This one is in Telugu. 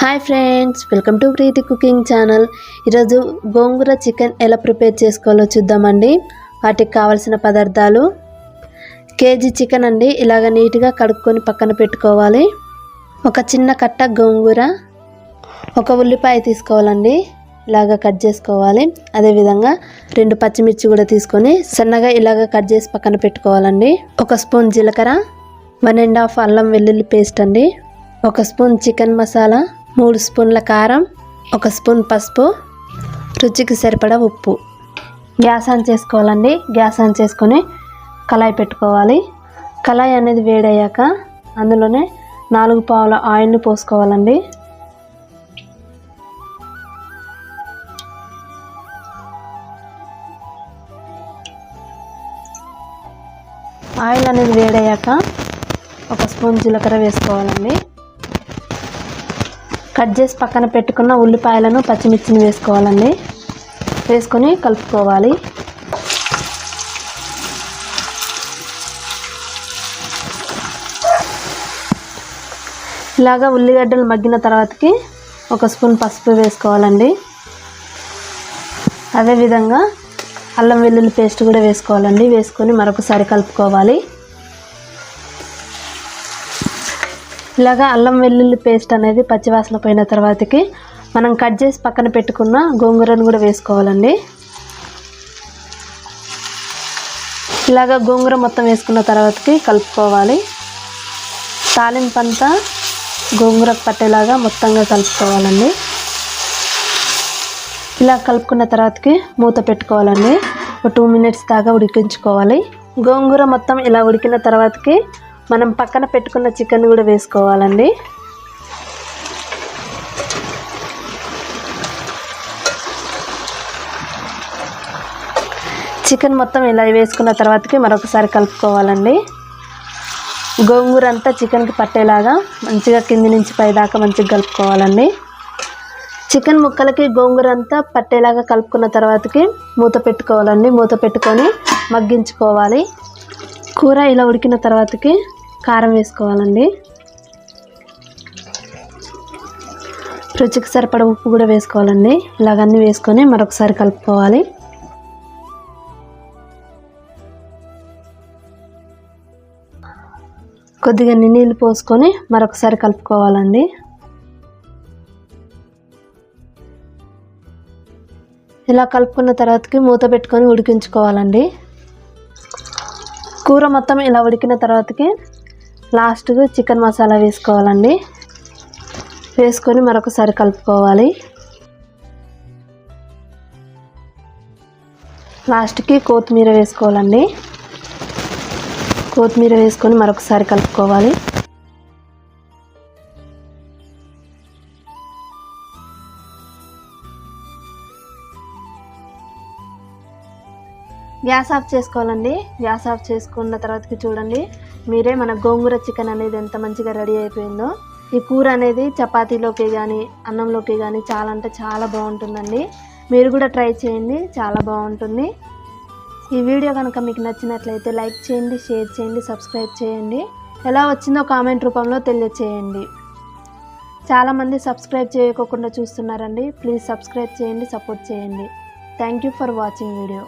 Hi friends welcome to Preethi cooking channel. ఈరోజు గోంగూర చికెన్ ఎలా ప్రిపేర్ చేసుకోవాలో చూద్దామండి. వాటికి కావాల్సిన పదార్థాలు. కేజీ చికెన్ అండి ఇలాగ నీట్గా కడుక్కొని పక్కన పెట్టుకోవాలి. ఒక చిన్న కట్ట గోంగూర. ఒక ఉల్లిపాయ తీసుకోవాలండి ఇలాగ కట్ చేసుకోవాలి. అదేవిధంగా రెండు పచ్చిమిర్చి కూడా తీసుకొని సన్నగా ఇలాగ కట్ చేసి పక్కన పెట్టుకోవాలండి. ఒక స్పూన్ జీలకర్ర. వన్ అండ్ హాఫ్ అల్లం వెల్లుల్లి పేస్ట్ అండి. ఒక స్పూన్ చికెన్ మసాలా. మూడు స్పూన్ల కారం ఒక స్పూన్ పసుపు రుచికి సరిపడా ఉప్పు. గ్యాస్ ఆన్ చేసుకోవాలండి. గ్యాస్ ఆన్ చేసుకొని కళాయి పెట్టుకోవాలి. కళాయి అనేది వేడయ్యాక అందులోనే నాలుగు పావుల ఆయిల్ని పోసుకోవాలండి. ఆయిల్ అనేది వేడయ్యాక ఒక స్పూన్ జీలకర్ర వేసుకోవాలండి. కట్ చేసి పక్కన పెట్టుకున్న ఉల్లిపాయలను పచ్చిమిర్చిని వేసుకోవాలండి. వేసుకొని కలుపుకోవాలి. ఇలాగా ఉల్లిగడ్డలు మగ్గిన తర్వాతకి ఒక స్పూన్ పసుపు వేసుకోవాలండి. అదేవిధంగా అల్లం వెల్లుల్లి పేస్ట్ కూడా వేసుకోవాలండి. వేసుకొని మరొకసారి కలుపుకోవాలి. ఇలాగా అల్లం వెల్లుల్లి పేస్ట్ అనేది పచ్చివాసన పోయిన తర్వాతకి మనం కట్ చేసి పక్కన పెట్టుకున్న గోంగూరను కూడా వేసుకోవాలండి. ఇలాగా గోంగూర మొత్తం వేసుకున్న తర్వాతకి కలుపుకోవాలి. తాలింపంతా గోంగూరకు పట్టేలాగా మొత్తంగా కలుపుకోవాలండి. ఇలా కలుపుకున్న తర్వాతకి మూత పెట్టుకోవాలండి. ఒక టూ మినిట్స్ దాకా ఉడికించుకోవాలి. గోంగూర మొత్తం ఇలా ఉడికిన తర్వాతకి మనం పక్కన పెట్టుకున్న చికెన్ కూడా వేసుకోవాలండి. చికెన్ మొత్తం ఇలా వేసుకున్న తర్వాతకి మరొకసారి కలుపుకోవాలండి. గోంగూర అంతా చికెన్కి పట్టేలాగా మంచిగా కింది నుంచి పై దాకా మంచిగా కలుపుకోవాలండి. చికెన్ ముక్కలకి గోంగూర అంతా పట్టేలాగా కలుపుకున్న తర్వాతకి మూత పెట్టుకోవాలండి. మూత పెట్టుకొని మగ్గించుకోవాలి. కూర ఇలా ఉడికిన తర్వాతకి కారం వేసుకోవాలండి. రుచికి సరిపడ ఉప్పు కూడా వేసుకోవాలండి. ఇలాగన్నీ వేసుకొని మరొకసారి కలుపుకోవాలి. కొద్దిగా నీళ్ళు పోసుకొని మరొకసారి కలుపుకోవాలండి. ఇలా కలుపుకున్న తర్వాతకి మూత పెట్టుకొని ఉడికించుకోవాలండి. కూర మొత్తం ఇలా ఉడికిన తర్వాతకి లాస్ట్గా చికెన్ మసాలా వేసుకోవాలండి. వేసుకొని మరొకసారి కలుపుకోవాలి. లాస్ట్కి కొత్తిమీర వేసుకోవాలండి. కొత్తిమీర వేసుకొని మరొకసారి కలుపుకోవాలి. గ్యాస్ ఆఫ్ చేసుకోవాలండి. గ్యాస్ ఆఫ్ చేసుకున్న తర్వాతకి చూడండి. మీరే మన గోంగూర చికెన్ అనేది ఎంత మంచిగా రెడీ అయిపోయిందో. ఈ కూర అనేది చపాతీలోకి కానీ అన్నంలోకి కానీ చాలా అంటే చాలా బాగుంటుందండి. మీరు కూడా ట్రై చేయండి. చాలా బాగుంటుంది. ఈ వీడియో కనుక మీకు నచ్చినట్లయితే లైక్ చేయండి షేర్ చేయండి సబ్స్క్రైబ్ చేయండి. ఎలా వచ్చిందో కామెంట్ రూపంలో తెలియచేయండి. చాలామంది సబ్స్క్రైబ్ చేయకోకుండా చూస్తున్నారండి. ప్లీజ్ సబ్స్క్రైబ్ చేయండి సపోర్ట్ చేయండి. Thank you for watching video.